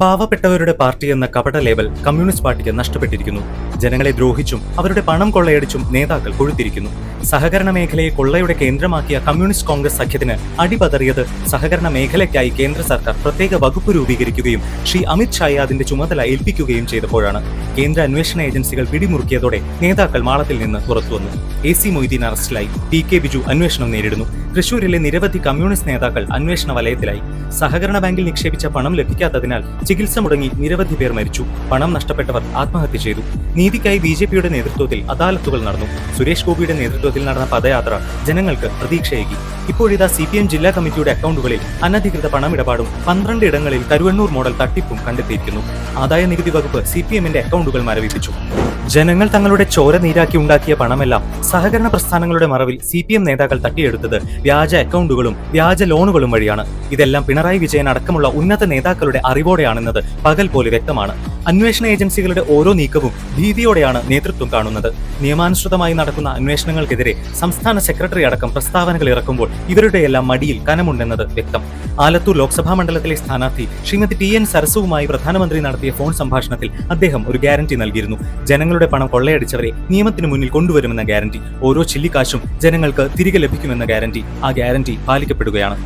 പാവപ്പെട്ടവരുടെ പാർട്ടി എന്ന കപട ലേബൽ കമ്മ്യൂണിസ്റ്റ് പാർട്ടിക്ക് നഷ്ടപ്പെട്ടിരിക്കുന്നു. ജനങ്ങളെ ദ്രോഹിച്ചും അവരുടെ പണം കൊള്ളയടിച്ചും നേതാക്കൾ കൊഴുത്തിരിക്കുന്നു. സഹകരണ മേഖലയെ കൊള്ളയുടെ കേന്ദ്രമാക്കിയ കമ്മ്യൂണിസ്റ്റ് കോൺഗ്രസ് സഖ്യത്തിന് അടിപതറിയത് സഹകരണ മേഖലയ്ക്കായി കേന്ദ്ര സർക്കാർ പ്രത്യേക വകുപ്പ് രൂപീകരിക്കുകയും ശ്രീ അമിത് ഷായെ അതിന്റെ ചുമതല ഏൽപ്പിക്കുകയും ചെയ്തപ്പോഴാണ് കേന്ദ്ര അന്വേഷണ ഏജൻസികൾ പിടിമുറുക്കിയതോടെ നേതാക്കൾ മാളത്തിൽ നിന്ന് പുറത്തുവന്നു എ സി മൊയ്തീൻ അറസ്റ്റിലായി. പി കെ ബിജു അന്വേഷണം നേരിടുന്നു. തൃശൂരിലെ നിരവധി കമ്മ്യൂണിസ്റ്റ് നേതാക്കൾ അന്വേഷണ വലയത്തിലായി. സഹകരണ ബാങ്കിൽ നിക്ഷേപിച്ച പണം ലഭിക്കാത്തതിനാൽ ചികിത്സ മുടങ്ങി നിരവധി പേർ മരിച്ചു. പണം നഷ്ടപ്പെട്ടവർ ആത്മഹത്യ ചെയ്തു. നീതിക്കായി ബി ജെ പിയുടെ നേതൃത്വത്തിൽ അദാലത്തുകൾ നടന്നു. സുരേഷ് ഗോപിയുടെ നേതൃത്വത്തിൽ നടന്ന പദയാത്ര ജനങ്ങൾക്ക് പ്രതീക്ഷയേകി. ഇപ്പോഴിതാ സി പി എം ജില്ലാ കമ്മിറ്റിയുടെ അക്കൗണ്ടുകളിൽ അനധികൃത പണമിടപാടും പന്ത്രണ്ട് ഇടങ്ങളിൽ കരുവണ്ണൂർ മോഡൽ തട്ടിപ്പും കണ്ടെത്തിയിരിക്കുന്നു. ആദായ നികുതി വകുപ്പ് സി പി എമ്മിന്റെ അക്കൗണ്ടുകൾ മരവിപ്പിച്ചു. ജനങ്ങൾ തങ്ങളുടെ ചോര നീരാക്കി ഉണ്ടാക്കിയ പണമെല്ലാം സഹകരണ പ്രസ്ഥാനങ്ങളുടെ മറവിൽ സി പി എം നേതാക്കൾ തട്ടിയെടുത്തത് വ്യാജ അക്കൗണ്ടുകളും വ്യാജ ലോണുകളും വഴിയാണ്. ഇതെല്ലാം പിണറായി വിജയൻ അടക്കമുള്ള ഉന്നത നേതാക്കളുടെ അറിവോടെയാണെന്നത് പകൽ പോലെ വ്യക്തമാണ്. അന്വേഷണ ഏജൻസികളുടെ ഓരോ നീക്കവും ഭീതിയോടെയാണ് നേതൃത്വം കാണുന്നത്. നിയമാനുസൃതമായി നടക്കുന്ന അന്വേഷണങ്ങൾക്കെതിരെ സംസ്ഥാന സെക്രട്ടറി അടക്കം പ്രസ്താവനകൾ ഇറക്കുമ്പോൾ ഇവരുടെയെല്ലാം മടിയിൽ കനമുണ്ടെന്നത് വ്യക്തം. ആലത്തൂർ ലോക്സഭാ മണ്ഡലത്തിലെ സ്ഥാനാർത്ഥി ശ്രീമതി ടി എൻ സരസുവുമായി പ്രധാനമന്ത്രി നടത്തിയ ഫോൺ സംഭാഷണത്തിൽ അദ്ദേഹം ഒരു ഗ്യാരണ്ടി നൽകിയിരുന്നു. ജനങ്ങളുടെ പണം കൊള്ളയടിച്ചവരെ നിയമത്തിന് മുന്നിൽ കൊണ്ടുവരുമെന്ന ഗ്യാരണ്ടി. ഓരോ ചില്ലിക്കാശും ജനങ്ങൾക്ക് തിരികെ ലഭിക്കുമെന്ന ഗ്യാരണ്ടി. ആ ഗ്യാരണ്ടി പാലിക്കപ്പെടുകയാണ്.